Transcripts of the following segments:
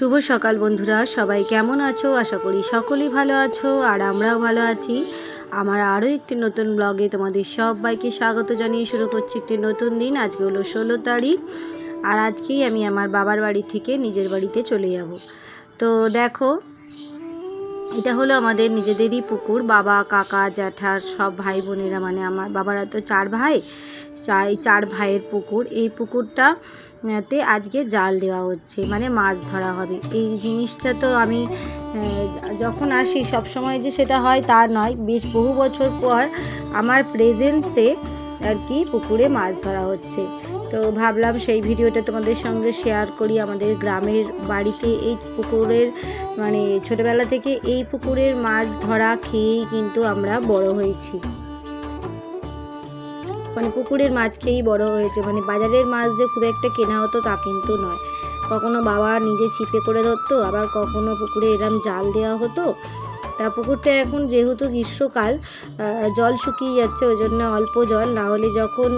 শুভ সকাল বন্ধুরা, সবাই কেমন আছো? আশা করি সকলেই ভালো আছো আর আমরাও ভালো আছি। আমার আরও একটি নতুন ব্লগে তোমাদের সবাইকে স্বাগত জানিয়ে শুরু করছি একটি নতুন দিন। আজকে হলো ষোলো তারিখ আর আজকেই আমি আমার বাবার বাড়ি থেকে নিজের বাড়িতে চলে যাব। তো দেখো, এটা হলো আমাদের নিজেদেরই পুকুর। বাবা, কাকা, জ্যাঠা, সব ভাই বোনেরা মানে আমার বাবারা তো চার ভাই চার চার ভাইয়ের পুকুর। এই পুকুরটা তে আজকে জাল দেওয়া হচ্ছে মানে মাছ ধরা হবে। এই জিনিসটা তো আমি যখন আসি সব সময় যে সেটা হয় তা নয়। বেশ বহু বছর পর আমার প্রেজেন্সে আর কি পুকুরে মাছ ধরা হচ্ছে। তো ভাবলাম সেই ভিডিওটা তোমাদের সঙ্গে শেয়ার করি। আমাদের গ্রামের বাড়িতে এই পুকুরের মানে ছোটোবেলা থেকে এই পুকুরের মাছ ধরা খেয়েই কিন্তু আমরা বড় হয়েছি। মানে পুকুরের মাছ খেয়েই বড় হয়েছে। মানে বাজারের মাছ যে খুব একটা কেনা হতো তা কিন্তু নয়। কখনো বাবা নিজে ছিপে করে ধরতো, আবার কখনো পুকুরে এরম জাল দেওয়া হতো। তা পুকুরটা এখন যেহেতু গ্রীষ্মকাল জল শুকিয়ে যাচ্ছে, ওই জন্য অল্প জল। না হলে যখন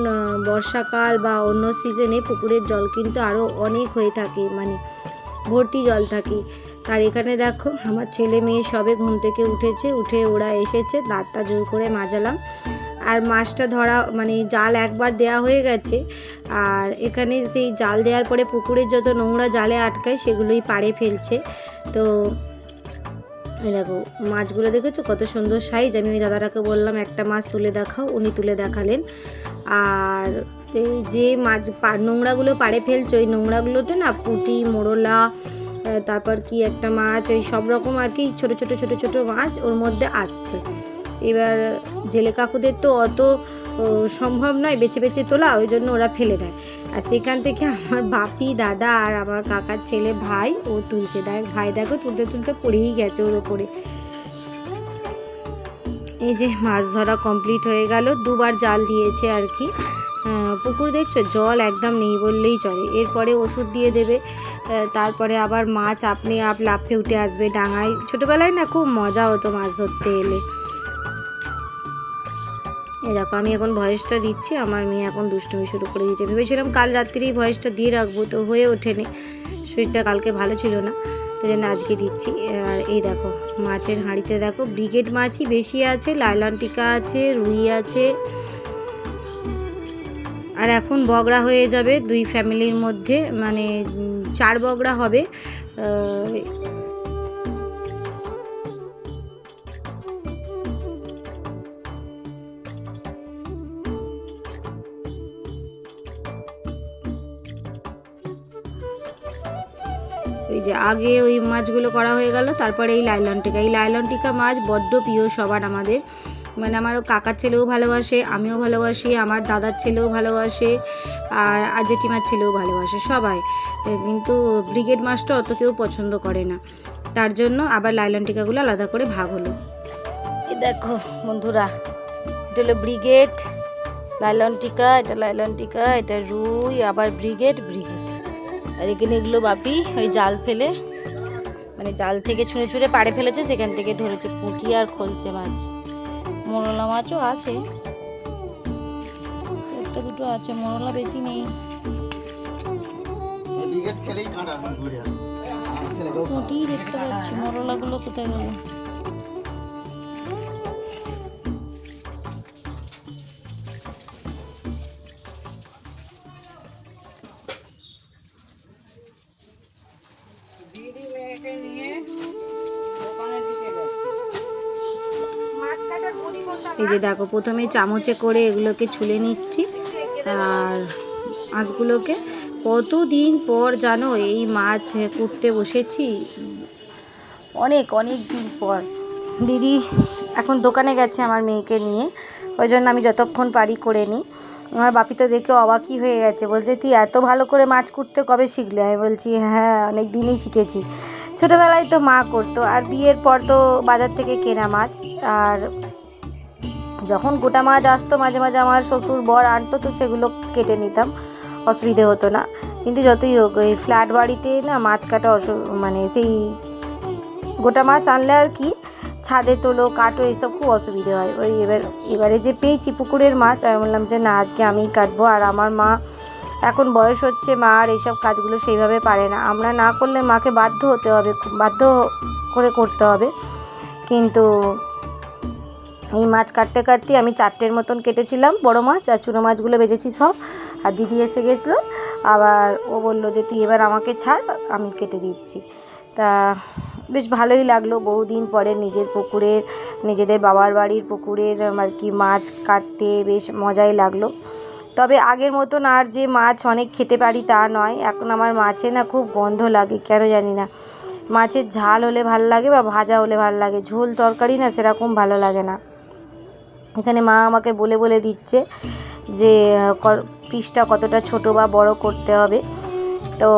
বর্ষাকাল বা অন্য সিজনে পুকুরের জল কিন্তু আরও অনেক হয়ে থাকে মানে ভর্তি জল থাকে। আর এখানে দেখো, আমার ছেলে মেয়ে সবে ঘুম থেকে উঠেছে, উঠে ওরা এসেছে, দাঁতটা জোর করে মাজালাম। আর মাছটা ধরা মানে জাল একবার দেয়া হয়ে গেছে। আর এখানে সেই জাল দেওয়ার পরে পুকুরের যত নোংরা জালে আটকায়, সেগুলোই পাড়ে ফেলছে। তো দেখো, মাছগুলো দেখেছ? কত সুন্দর সাইজ আমি ওই দাদাটাকে বললাম, একটা মাছ তুলে দেখাও। উনি তুলে দেখালেন। আর এই যে মাছ নোংরাগুলো পাড়ে ফেলছে, ওই নোংরাগুলোতে না পুঁটি, মোরলা, তারপর কি একটা মাছ, ওই সব রকম আর কি ছোটো ছোটো ছোটো ছোটো মাছ ওর মধ্যে আসছে। এবার জেলে কাকুদের তো অত সম্ভব নয় বেছে বেছে তোলা, ওই জন্য ওরা ফেলে দেয়। আর সেখান থেকে আমার বাপি, দাদা আর আমার কাকার ছেলে ভাই, ও তুলছে। দেখ, ভাই দেখো, তুলতে তুলতে পড়েই গেছে ওর ওপরে। এই যে মাছ ধরা কমপ্লিট হয়ে গেল, দুবার জাল দিয়েছে আর কি। পুকুর দেখছ? জল একদম নেই বললেই চলে। এরপরে ওষুধ দিয়ে দেবে তারপরে আবার মাছ আপনি আপ লাফে উঠে আসবে ডাঙায়। ছোটোবেলায় না খুব মজা হতো মাছ ধরতে এলে। এই দেখো, আমি এখন ভয়েসটা দিচ্ছি, আমার মেয়ে এখন দুষ্টুমি শুরু করে দিয়েছে। ভেবেছিলাম কাল রাত্রিরেই ভয়েসটা দিয়ে রাখব, তো হয়ে ওঠেনি। শরীরটা কালকে ভালো ছিল না তো জন্য আজকে দিচ্ছি। আর এই দেখো, মাছের হাঁড়িতে দেখো, ব্রিগেড মাছই বেশি আছে লাইলন টিকা আছে, রুই আছে। আর এখন বগড়া হয়ে যাবে দুই ফ্যামিলির মধ্যে মানে চার বগড়া হবে। যে আগে ওই মাছগুলো করা হয়ে গেল, তারপরে এই লাইলন টিকা। এই লাইলন টিকা মাছ বড্ড প্রিয় সবার আমাদের। মানে আমার কাকার ছেলেও ভালোবাসে, আমিও ভালোবাসি, আমার দাদার ছেলেও ভালোবাসে, আর আর জেঠিমার ছেলেও ভালোবাসে, সবাই। কিন্তু ব্রিগেড মাছটা অত কেউ পছন্দ করে না। তার জন্য আবার লাইলন টিকাগুলো আলাদা করে ভাগ হলো। দেখো বন্ধুরা, এটা হলো ব্রিগেড, লাইলন টিকা, এটা লাইলন টিকা, এটা রুই, আবার ব্রিগেড ব্রিগেড। আর এখানে এগুলো বাপি ওই জাল ফেলে মানে জাল থেকে ছুঁড়ে ছুঁড়ে পাড়ে ফেলেছে সেখান থেকে ধরেছে পুঁটি আর খলসে মাছ। মোরলা মাছও আছে। একটা দুটো আছে মোরলা বেশি নেই। পুঁটি দেখতে পাচ্ছি মোরলাগুলো কোথায় গেল? এই যে দেখো, প্রথমে চামচে করে এগুলোকে ছুলে নিচ্ছি। আর মাছগুলোকে কতদিন পর জানো এই মাছ করতে বসেছি? অনেক অনেক দিন পর। দিদি এখন দোকানে গেছে আমার মেয়েকে নিয়ে। ওই জন্য আমি যতক্ষণ পারি করে নিই। আমার বাপি তো দেখে অবাকই হয়ে গেছে। বলছে, তুই এত ভালো করে মাছ করতে কবে শিখলে? আমি বলছি হ্যাঁ অনেক দিনই শিখেছি। ছোটোবেলায় তো মা করতো। আর বিয়ের পর তো বাজার থেকে কেনা মাছ। আর যখন গোটা মাছ আসতো, মাঝে মাঝে আমার শ্বশুর, বর আনতো, তো সেগুলো কেটে নিতাম। অসুবিধে হতো না। কিন্তু যতই হোক, এই ফ্ল্যাট বাড়িতে না মাছ কাটা অসু মানে সেই গোটা মাছ আনলে আর কি, ছাদে তোলো, কাটো, এইসব খুব অসুবিধে হয়। ওই এবার, এবারে যে পেয়েছি পুকুরের মাছ, আমি বললাম যে না, আজকে আমিই কাটবো। আর আমার মা, এখন বয়স হচ্ছে, মা আর এইসব কাজগুলো সেইভাবে পারে না। আমরা না করলে মাকে বাধ্য হতে হবে, বাধ্য করে করতে হবে। কিন্তু এই মাছ কাটতে কাটতে আমি চারটের মতন কেটেছিলাম বড় মাছ আর চুনো মাছগুলো বেজেছি সব। আর দিদি এসে গেছিল, আবার ও বলল যে তুই এবার আমাকে ছাড়, আমি কেটে দিচ্ছি। তা বেশ ভালোই লাগল, বহুদিন পরে নিজের পুকুরের, নিজেদের বাবার বাড়ির পুকুরের আর কি মাছ কাটতে বেশ মজাই লাগল। তবে আগের মতন আর যে মাছ অনেক খেতে পারি তা নয়, এখন আমার মাছে না খুব গন্ধ লাগে, কেন জানি না। মাছের ঝাল হলে ভালো লাগে বা ভাজা হলে ভালো লাগে, ঝোল তরকারি না সেরকম ভালো লাগে না। এখানে মা আমাকে বলে বলে দিচ্ছে যে পিসটা কতটা ছোট বা বড় করতে হবে। তো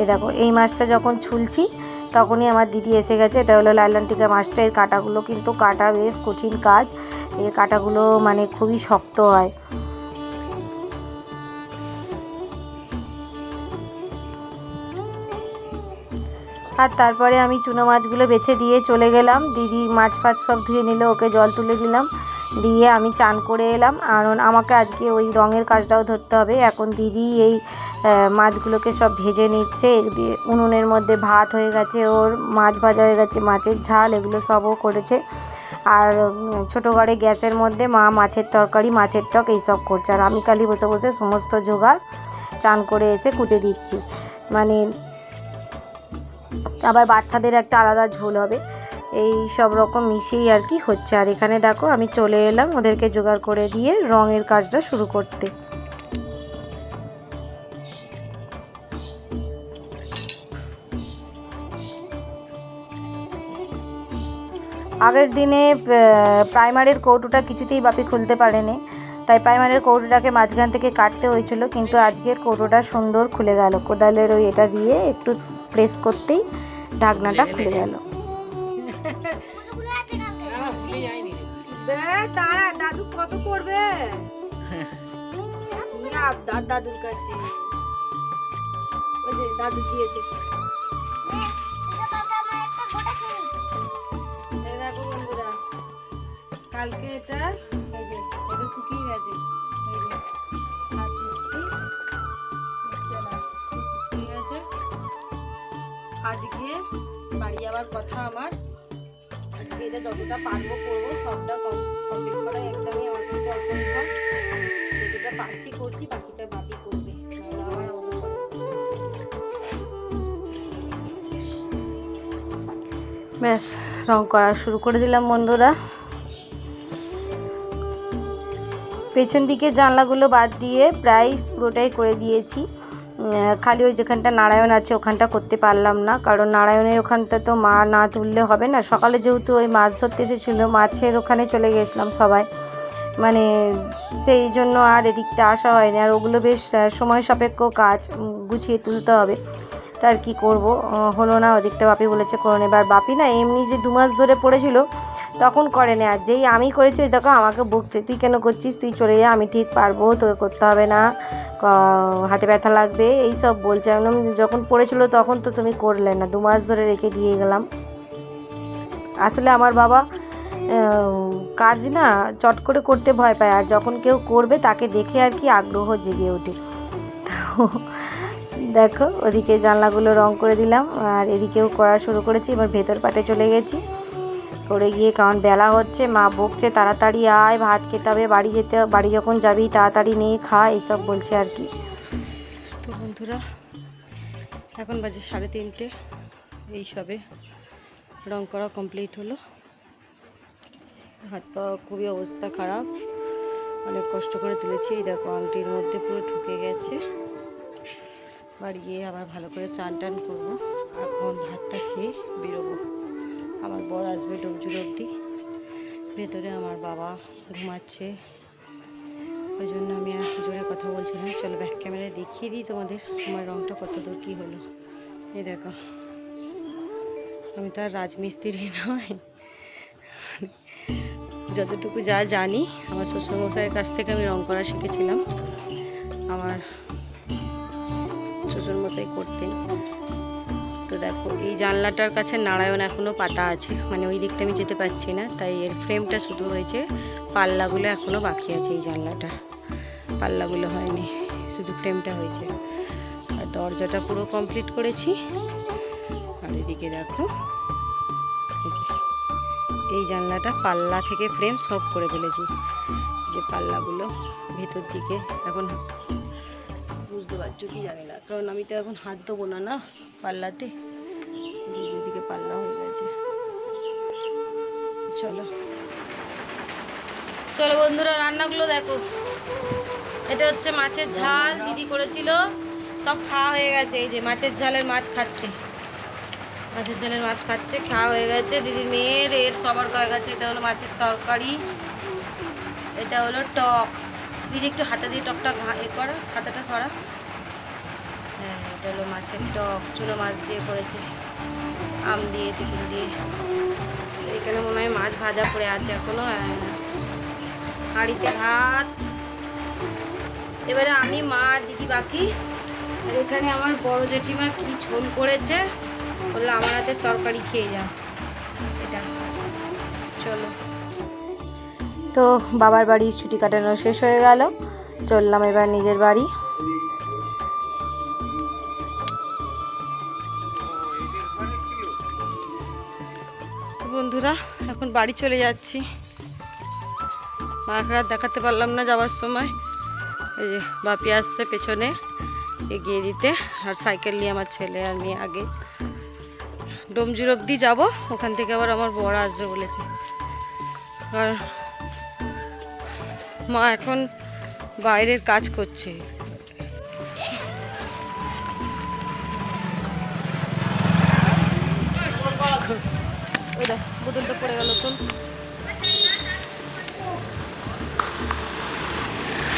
এ দেখো, এই মাছটা যখন ছুলছি, তখনই আমার দিদি এসে গেছে। এটা হলো লাইলান্টিকা মাছটা। এর কাটাগুলো কিন্তু কাটা, বেশ কঠিন কাজ। এর কাটাগুলো মানে খুবই শক্ত হয়। আর তারপরে আমি চুনো মাছগুলো বেছে দিয়ে চলে গেলাম। দিদি মাছ ফাছ সব ধুয়ে নিল, ওকে জল তুলে দিলাম। দিয়ে আমি চান করে এলাম। আর আমাকে আজকে ওই রঙের কাজটাও ধরতে হবে। এখন দিদি এই মাছগুলোকে সব ভেজে নিচ্ছে। উনুনের মধ্যে ভাত হয়ে গেছে, ওর মাছ ভাজা হয়ে গেছে, মাছের ঝাল, এগুলো সবও করেছে। আর ছোটো ঘরে গ্যাসের মধ্যে মা মাছের তরকারি, মাছের টক এইসব করছে। আর আমি খালি বসে বসে সমস্ত জোগাড় চান করে এসে কুটে দিচ্ছি। মানে আবার বাচ্চাদের একটা আলাদা ঝোল হবে। এই সব রকম মিশিয়েই আর কি হচ্ছে। আর এখানে দেখো, আমি চলে এলাম ওদেরকে জোগাড় করে দিয়ে রঙের কাজটা শুরু করতে। আগের দিনে প্রাইমারের কৌটোটা কিছুতেই বাপি খুলতে পারেনি। তাই প্রাইমারের কৌটোটাকে মাঝখান থেকে কাটতে হয়েছিল, কিন্তু আজকের কৌটোটা সুন্দর খুলে গেল। কোদালের ওই এটা দিয়ে একটু প্রেস করতেই ঢাকনাটা খুলে গেল। দাদু কত করবে? দাদুর কাছে। ওই যে দাদু দিয়েছে। দেখো বন্ধুরা কালকে এটা এই যে এটা শুকিয়ে গেছে। এই যে। আজকে বাড়ি যাওয়ার কথা আমার। আজকে এটা যতটা পারব করব, সবটা কমপ্লিট করা একদমই আমার কাছে অসম্ভব। যতটা পারছি করছি, বাকিটা বাকি করবে। ব্যাস, রং করা শুরু করে দিলাম বন্ধুরা। পেছন দিকের জানলাগুলো বাদ দিয়ে প্রায় পুরোটাই করে দিয়েছি। খালি ওই যেখানটা নারায়ণ আছে ওখানটা করতে পারলাম না। কারণ নারায়ণের ওখানটা তো মা না তুললে হবে না। সকালে যেহেতু ওই মাছ ধরতে এসেছিল, মাছের ওখানে চলে গেছিলাম সবাই। মানে সেই জন্য আর এদিকটা আসা হয়নি। আর ওগুলো বেশ সময় সাপেক্ষ কাজ গুছিয়ে তুলতে হবে। তার কি করব? হলো না, ওদিকটা বাপি বলেছে করুন। এবার বাপি না এমনি যে দু মাস ধরে পড়েছিল তখন করে না, আর যেই আমি করেছি ওই দেখো আমাকে বকছে তুই কেন করছিস? তুই চলে যা, আমি ঠিক পারব, তোকে করতে হবে না। হাতে ব্যথা লাগবে, এই সব বলছে। যখন পড়েছিল তখন তো তুমি করলে না, দু মাস ধরে রেখে দিয়ে গেলাম। আসলে আমার বাবা কাজ না চট করে করতে ভয় পায়, আর যখন কেউ করবে তাকে দেখে আর কি আগ্রহ জেগে ওঠে। দেখো, ওদিকে জানলাগুলো রং করে দিলাম, আর এদিকেও করা শুরু করেছি, এবার ভেতর পাটে চলে গেছি। করে গিয়ে কারণ বেলা হচ্ছে, মা বকছে, তাড়াতাড়ি আয়, ভাত খেতে হবে, বাড়ি যেতে, বাড়ি যখন যাবি, তাড়াতাড়ি নিয়ে খা, এইসব বলছে আর কি। তো বন্ধুরা, এখন বাজে সাড়ে তিনটে, এই সবে রং করা কমপ্লিট হলো। হাত পা খুবই অবস্থা খারাপ, অনেক কষ্ট করে তুলেছি। এই দেখো, আংটির মধ্যে পুরো ঢুকে গেছে। বাড়ি গিয়ে আবার ভালো করে চান টান করব এখন ভাতটা খেয়ে বেরোবো। আমার বর আসবে ডবজুর অবধি। ভেতরে আমার বাবা ঘুমাচ্ছে। ওই জন্য আমি আর জোরে কথা বলছি না। চলো ব্যাক ক্যামেরায় দেখিয়ে দিই তোমাদের আমার রংটা কত দূর কী হলো। এই দেখো, আমি তো আর রাজমিস্ত্রি নয় যতটুকু যা জানি, আমার শ্বশুরমশাইয়ের কাছ থেকে আমি রং করা শিখেছিলাম। আমার শ্বশুরমশাই করতেন। তো দেখো, এই জানলাটার কাছে নারায়ণ এখনও পাতা আছে। মানে ওই দিকটা আমি যেতে পারছি না, তাই এর ফ্রেমটা শুধু হয়েছে, পাল্লাগুলো এখনও বাকি আছে এই জানলাটার। পাল্লাগুলো হয়নি, শুধু ফ্রেমটা হয়েছে। আর দরজাটা পুরো কমপ্লিট করেছি। আর এদিকে দেখো, এই জানলাটা পাল্লা থেকে ফ্রেম সব করে ফেলেছি। যে পাল্লাগুলো ভেতর দিকে এখন, বুঝতে পারছ কি জানি না, কারণ আমি তো এখন হাত দেবো না না? পাল্লাতে যে যেদিকে পাল্লা হয়ে গেছে। চলো। চলো বন্ধুরা, রান্নাগুলো দেখো। এটা হচ্ছে মাছের ঝাল, দিদি করেছিল। সব খাওয়া হয়ে গেছে, এই যে মাছের ঝালের মাছ খাচ্ছে। মাছের ঝালের মাছ খাচ্ছে, খাওয়া হয়ে গেছে। দিদির মেয়ের, এর সবার হয়ে গেছে। এটা হলো মাছের তরকারি। এটা হলো টক। দিদি একটু হাতে দিয়ে টকটা এ করা, হাতাটা সরা। হলো মাছের টক চুনো মাছ দিয়ে করেছে, আম দিয়ে টিফিন দিয়ে। এখানে মনে হয় মাছ ভাজা পড়ে আছে এখনও হ্যাঁ। হাঁড়িতে ভাত এবারে আমি, মা দিদি বাকি। আর এখানে আমার বড় জেঠিমা কি ঝোল করেছে, বলল আমার হাতের তরকারি খেয়ে যা। এটা, চলো। তো বাবার বাড়ি ছুটি কাটানো শেষ হয়ে গেল, চললাম এবার নিজের বাড়ি। বন্ধুরা, এখন বাড়ি চলে যাচ্ছি। মাকে আর দেখাতে পারলাম না যাওয়ার সময়। এই যে বাপি আসছে পেছনে এগিয়ে দিতে, আর সাইকেল নিয়ে আমার ছেলে আর মেয়ে আগে। ডোমজুর অবধি যাব, ওখান থেকে আবার আমার বর আসবে বলেছে। আর মা এখন বাইরের কাজ করছে। বোতলটা পড়ে গেল তো।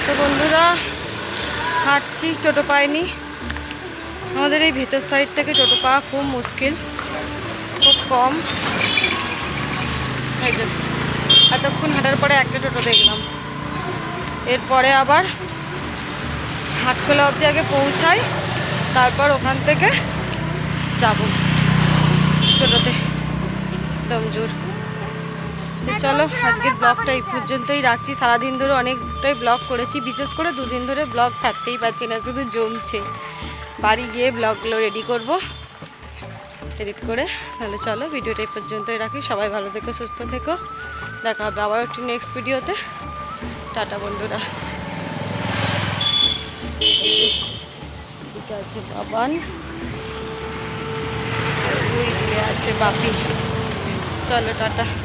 তো বন্ধুরা, হাঁটছি, টোটো পাইনি। আমাদের এই ভেতর সাইড থেকে টোটো পাওয়া খুব মুশকিল, খুব কম। এতক্ষণ হাঁটার পরে একটা টোটো দেখলাম। এরপরে আবার হাটখোলা অবধি আগে পৌঁছাই, তারপর ওখান থেকে যাব টোটোতে। দমজুর তো চলো আজকের ব্লগটা এই পর্যন্তই রাখছি। সারাদিন ধরে অনেকটাই ব্লগ করেছি। বিশেষ করে দুদিন ধরে ব্লগ ছাড়তেই পারছি না শুধু জমছে। বাড়ি গিয়ে ব্লগগুলো রেডি করব। এডিট করে। তাহলে চলো ভিডিওটা এই পর্যন্তই রাখি। সবাই ভালো থেকো সুস্থ থেকো। দেখা হবে আবার একটি নেক্সট ভিডিওতে টাটা বন্ধুরা। আছে বাবান। আছে বাপি। চলো টাটা।